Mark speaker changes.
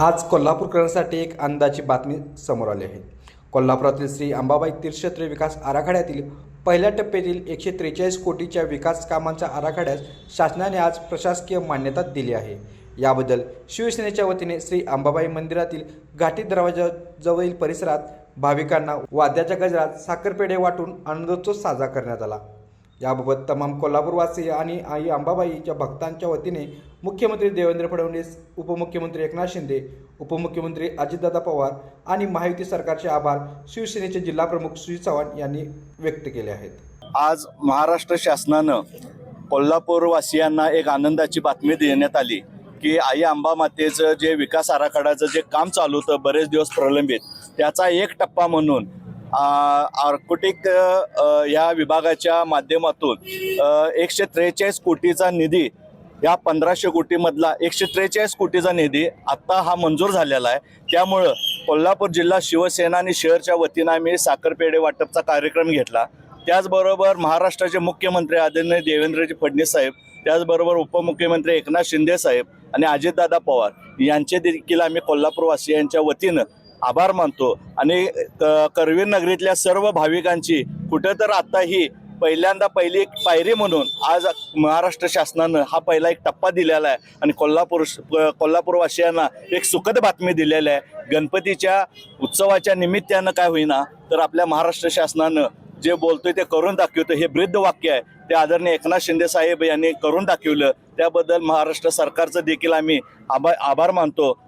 Speaker 1: आज कोल्हापूरकरांसाठी एक अंदाची बातमी समोर आली आहे. कोल्हापुरातील श्री अंबाबाई तीर्थक्षेत्र विकास आराखड्यातील पहिल्या टप्प्यातील एकशे त्रेचाळीस कोटीच्या विकास कामांच्या आराखड्यास शासनाने आज प्रशासकीय मान्यता दिली आहे. याबद्दल शिवसेनेच्या वतीने श्री अंबाबाई मंदिरातील घाटी दरवाजाजवळील परिसरात भाविकांना वाद्याच्या गजरात साखरपेढे वाटून आनंदोत्सव साजरा करण्यात आला. याबाबत तमाम कोल्हापूरवासी आणि आई अंबाबाईच्या भक्तांच्या वतीने मुख्यमंत्री देवेंद्र फडणवीस उपमुख्यमंत्री एकनाथ शिंदे उपमुख्यमंत्री अजितदादा पवार आणि महायुती सरकारचे आभार शिवसेनेचे जिल्हाप्रमुख सुजित चव्हाण यांनी व्यक्त केले आहेत.
Speaker 2: आज महाराष्ट्र शासनानं कोल्हापूरवासियांना एक आनंदाची बातमी देण्यात आली की आई अंबा मातेचं जे विकास आराखड्याचं जे काम चालू होतं बरेच दिवस प्रलंबित त्याचा एक टप्पा म्हणून आर्कोटिक या विभागाच्या माध्यमातून एकशे त्रेचाळीस कोटीचा निधी या पंधराशे कोटीमधला एकशे त्रेचाळीस कोटीचा निधी आत्ता हा मंजूर झालेला आहे. त्यामुळं कोल्हापूर जिल्हा शिवसेना आणि शहरच्या वतीनं आम्ही साखरपेढे वाटपचा कार्यक्रम घेतला. त्याचबरोबर महाराष्ट्राचे मुख्यमंत्री आदरणीय देवेंद्रजी फडणवीस साहेब त्याचबरोबर उपमुख्यमंत्री एकनाथ शिंदे साहेब आणि अजितदादा पवार यांचे देखील आम्ही कोल्हापूरवासियांच्या वतीनं आभार मानतो. आणि क- करवीर नगरीतल्या सर्व भाविकांची कुठं तर आता ही पहिल्यांदा पहिली एक पायरी म्हणून आज महाराष्ट्र शासनानं हा पहिला एक टप्पा दिलेला आहे. आणि कोल्हापूर कोल्हापूरवासियांना एक सुखद बातमी दिलेली आहे. गणपतीच्या उत्सवाच्या निमित्तानं काय होईना तर आपल्या महाराष्ट्र शासनानं जे बोलतोय ते करून दाखवतं हे वृद्ध वाक्य आहे. ते आदरणीय एकनाथ शिंदे साहेब यांनी करून दाखवलं. त्याबद्दल महाराष्ट्र सरकारचं देखील आम्ही आभा आभार मानतो.